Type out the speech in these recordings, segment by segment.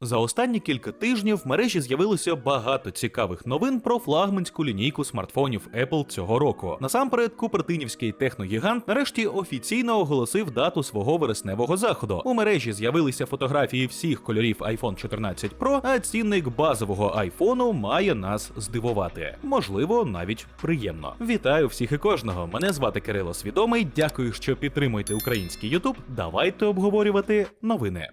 За останні кілька тижнів в мережі з'явилося багато цікавих новин про флагманську лінійку смартфонів Apple цього року. Насамперед, купертинівський техногігант нарешті офіційно оголосив дату свого вересневого заходу. У мережі з'явилися фотографії всіх кольорів iPhone 14 Pro, а цінник базового айфону має нас здивувати. Можливо, навіть приємно. Вітаю всіх і кожного. Мене звати Кирило Свідомий. Дякую, що підтримуєте український YouTube. Давайте обговорювати новини.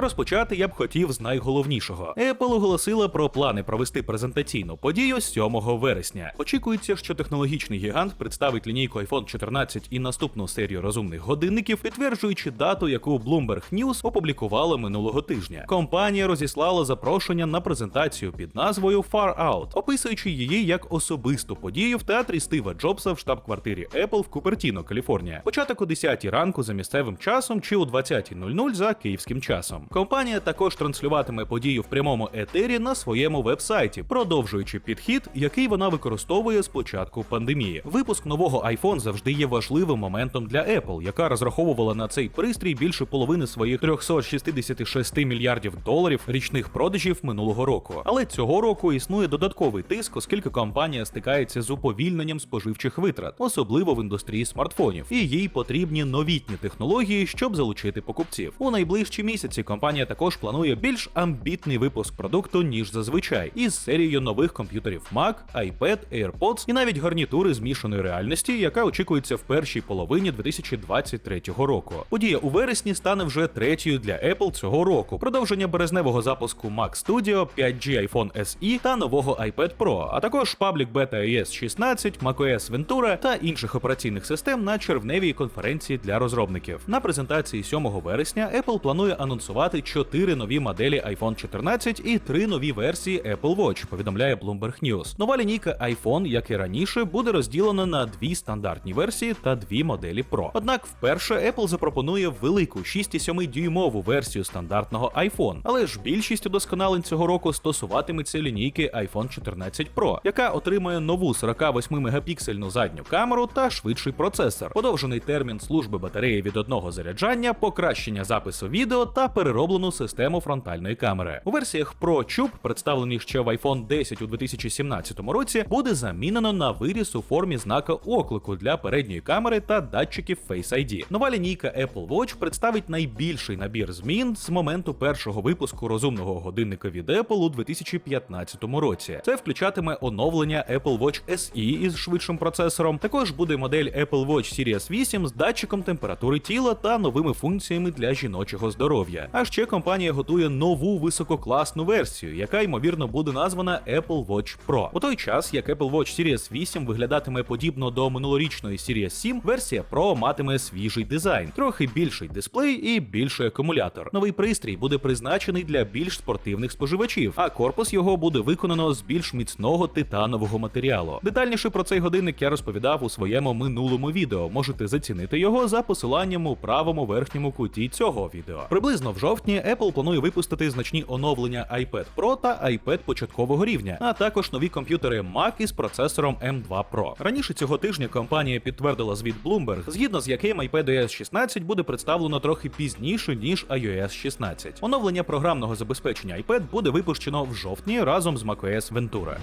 Розпочати я б хотів з найголовнішого. Apple оголосила про плани провести презентаційну подію 7 вересня. Очікується, що технологічний гігант представить лінійку iPhone 14 і наступну серію розумних годинників, підтверджуючи дату, яку Bloomberg News опублікувала минулого тижня. Компанія розіслала запрошення на презентацію під назвою Far Out, описуючи її як особисту подію в театрі Стива Джобса в штаб-квартирі Apple в Купертіно, Каліфорнія. Початок о 10 ранку за місцевим часом чи о 20.00 за київським часом. Компанія також транслюватиме подію в прямому етері на своєму вебсайті, продовжуючи підхід, який вона використовує з початку пандемії. Випуск нового iPhone завжди є важливим моментом для Apple, яка розраховувала на цей пристрій більше половини своїх 366 мільярдів доларів річних продажів минулого року. Але цього року існує додатковий тиск, оскільки компанія стикається з уповільненням споживчих витрат, особливо в індустрії смартфонів, і їй потрібні новітні технології, щоб залучити покупців. У найближчі місяці компанія також планує більш амбітний випуск продукту ніж зазвичай, із серією нових комп'ютерів Mac, iPad, AirPods і навіть гарнітури змішаної реальності, яка очікується в першій половині 2023 року. Подія у вересні стане вже третьою для Apple цього року. Продовження березневого запуску Mac Studio, 5G iPhone SE та нового iPad Pro, а також Public Beta iOS 16, macOS Ventura та інших операційних систем на червневій конференції для розробників. На презентації 7 вересня Apple планує анонсувати чотири нові моделі iPhone 14 і три нові версії Apple Watch, повідомляє Bloomberg News. Нова лінійка iPhone, як і раніше, буде розділена на дві стандартні версії та дві моделі Pro. Однак вперше Apple запропонує велику 6,7 дюймову версію стандартного iPhone, але ж більшість удосконалень цього року стосуватиметься лінійки iPhone 14 Pro, яка отримує нову 48 мегапіксельну задню камеру та швидший процесор, подовжений термін служби батареї від одного заряджання, покращення запису відео та перероблену систему фронтальної камери. У версіях Pro Tube, представлених ще в iPhone 10 у 2017 році, буде замінено на виріс у формі знака оклику для передньої камери та датчиків Face ID. Нова лінійка Apple Watch представить найбільший набір змін з моменту першого випуску розумного годинника від Apple у 2015 році. Це включатиме оновлення Apple Watch SE із швидшим процесором. Також буде модель Apple Watch Series 8 з датчиком температури тіла та новими функціями для жіночого здоров'я. А ще компанія готує нову висококласну версію, яка ймовірно буде названа Apple Watch Pro. У той час, як Apple Watch Series 8 виглядатиме подібно до минулорічної Series 7, версія Pro матиме свіжий дизайн, трохи більший дисплей і більший акумулятор. Новий пристрій буде призначений для більш спортивних споживачів, а корпус його буде виконано з більш міцного титанового матеріалу. Детальніше про цей годинник я розповідав у своєму минулому відео. Можете зацінити його за посиланням у правому верхньому куті цього відео. Приблизно в жовтні Apple планує випустити значні оновлення iPad Pro та iPad початкового рівня, а також нові комп'ютери Mac із процесором M2 Pro. Раніше цього тижня компанія підтвердила звіт Bloomberg, згідно з яким iPadOS 16 буде представлено трохи пізніше ніж iOS 16. Оновлення програмного забезпечення iPad буде випущено в жовтні разом з macOS Ventura.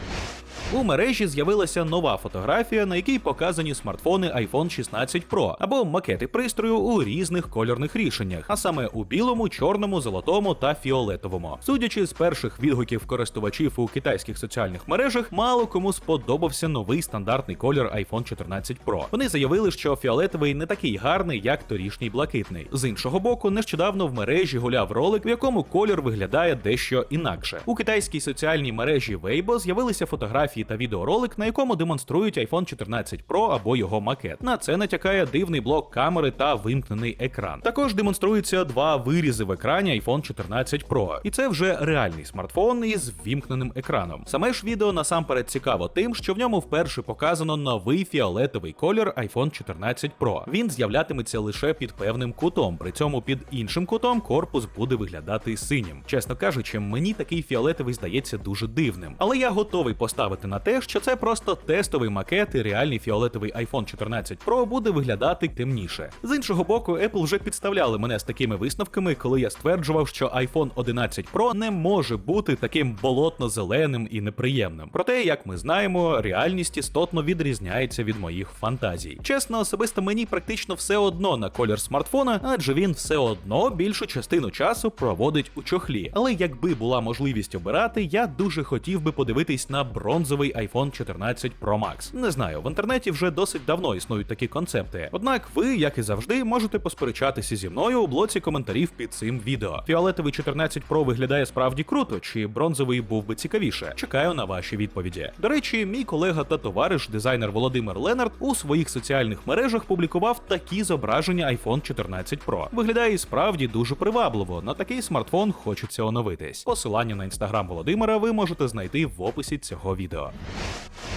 У мережі з'явилася нова фотографія, на якій показані смартфони iPhone 16 Pro або макети пристрою у різних кольорних рішеннях, а саме у білому, чорному, золотому та фіолетовому. Судячи з перших відгуків користувачів у китайських соціальних мережах, мало кому сподобався новий стандартний колір iPhone 14 Pro. Вони заявили, що фіолетовий не такий гарний, як торішній блакитний. З іншого боку, нещодавно в мережі гуляв ролик, в якому колір виглядає дещо інакше. У китайській соціальній мережі Weibo з'явилися фотографії та відеоролик, на якому демонструють iPhone 14 Pro або його макет. На це натякає дивний блок камери та вимкнений екран. Також демонструються два вирізи в екрані екрані iPhone 14 Pro. І це вже реальний смартфон із ввімкненим екраном. Саме ж відео насамперед цікаво тим, що в ньому вперше показано новий фіолетовий колір iPhone 14 Pro. Він з'являтиметься лише під певним кутом, при цьому під іншим кутом корпус буде виглядати синім. Чесно кажучи, мені такий фіолетовий здається дуже дивним. Але я готовий поставити на те, що це просто тестовий макет, і реальний фіолетовий iPhone 14 Pro буде виглядати темніше. З іншого боку, Apple вже підставляли мене з такими висновками, коли я стверджував, що iPhone 11 Pro не може бути таким болотно-зеленим і неприємним. Проте, як ми знаємо, реальність істотно відрізняється від моїх фантазій. Чесно, особисто мені практично все одно на колір смартфона, адже він все одно більшу частину часу проводить у чохлі. Але якби була можливість обирати, я дуже хотів би подивитись на бронзовий iPhone 14 Pro Max. Не знаю, в інтернеті вже досить давно існують такі концепти. Однак ви, як і завжди, можете посперечатися зі мною у блоці коментарів під цим. Фіолетовий 14 Pro виглядає справді круто, чи бронзовий був би цікавіше. Чекаю на ваші відповіді. До речі, мій колега та товариш, дизайнер Володимир Ленард, у своїх соціальних мережах публікував такі зображення iPhone 14 Pro. Виглядає і справді дуже привабливо. На такий смартфон хочеться оновитись. Посилання на інстаграм Володимира ви можете знайти в описі цього відео.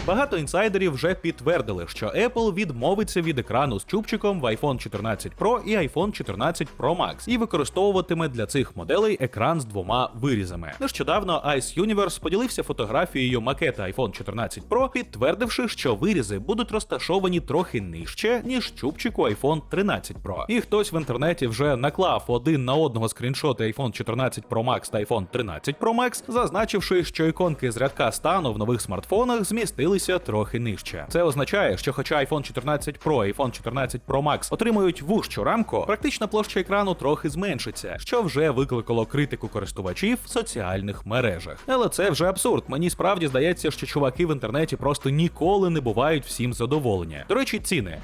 Багато інсайдерів вже підтвердили, що Apple відмовиться від екрану з чубчиком в iPhone 14 Pro і iPhone 14 Pro Max і використовуватиме для цих моделей екран з двома вирізами. Нещодавно Ice Universe поділився фотографією макета iPhone 14 Pro, підтвердивши, що вирізи будуть розташовані трохи нижче, ніж чубчику iPhone 13 Pro. І хтось в інтернеті вже наклав один на одного скріншоти iPhone 14 Pro Max та iPhone 13 Pro Max, зазначивши, що іконки з рядка стану в нових смартфонах змістилися трохи нижче. Це означає, що хоча iPhone 14 Pro і iPhone 14 Pro Max отримують вужчу рамку, практична площа екрану трохи зменшиться, що вже викликало критику користувачів в соціальних мережах. Але це вже абсурд. Мені справді здається, що чуваки в інтернеті просто ніколи не бувають всім задоволення. До речі, ціни.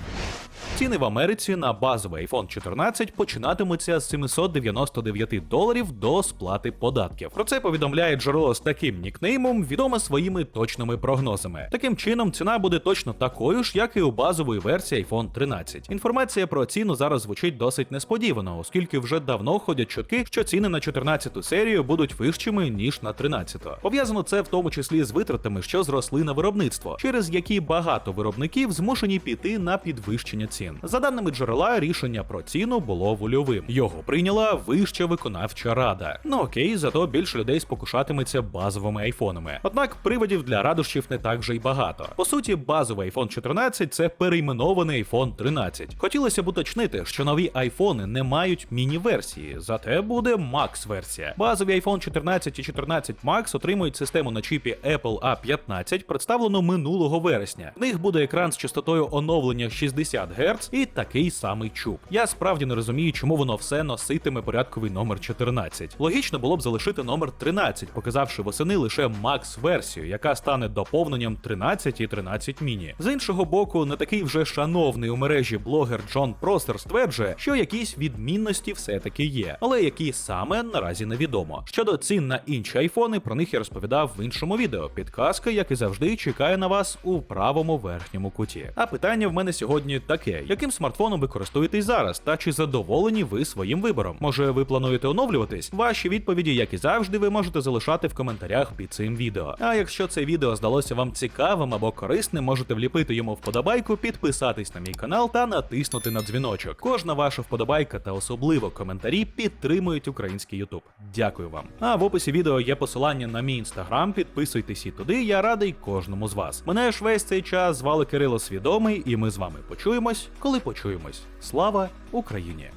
Ціни в Америці на базовий iPhone 14 починатимуться з 799 доларів до сплати податків. Про це повідомляє джерело з таким нікнеймом, відоме своїми точними прогнозами. Таким чином, ціна буде точно такою ж, як і у базової версії iPhone 13. Інформація про ціну зараз звучить досить несподівано, оскільки вже давно ходять чутки, що ціни на 14 серію будуть вищими ніж на 13. Пов'язано це в тому числі з витратами, що зросли на виробництво, через які багато виробників змушені піти на підвищення цін. За даними джерела, рішення про ціну було вольовим. Його прийняла вища виконавча рада. Ну окей, зато більше людей спокушатиметься базовими айфонами. Однак приводів для радощів не так вже й багато. По суті, базовий iPhone 14 це перейменований iPhone 13. Хотілося б уточнити, що нові айфони не мають міні-версії, зате буде Max-версія. Базові iPhone 14 і 14 Max отримують систему на чіпі Apple A15, представлену минулого вересня. В них буде екран з частотою оновлення 60 Гц і такий самий чуб. Я справді не розумію, чому воно все носитиме порядковий номер 14. Логічно було б залишити номер 13, показавши восени лише Max-версію, яка стане доповненням 13 і 13 міні. З іншого боку, не такий вже шановний у мережі блогер Джон Простер стверджує, що якісь відмінності все-таки є, але які саме наразі невідомо. Щодо цін на інші айфони, про них я розповідав в іншому відео. Підказка, як і завжди, чекає на вас у правому верхньому куті. А питання в мене сьогодні таке: яким смартфоном ви користуєтесь зараз, та чи задоволені ви своїм вибором? Може, ви плануєте оновлюватись? Ваші відповіді, як і завжди, ви можете залишати в коментарях під цим відео. А якщо це відео здалося вам цікавим або корисним, можете вліпити йому вподобайку, підписатись на мій канал та натиснути на дзвіночок. Кожна ваша вподобайка та особливо коментарі підтримують український Ютуб. Дякую вам. А в описі відео є посилання на мій інстаграм. Підписуйтесь і туди. Я радий кожному з вас. Мене ж весь цей час звали Кирило Свідомий, і ми з вами почуємось, коли почуємось. Слава Україні!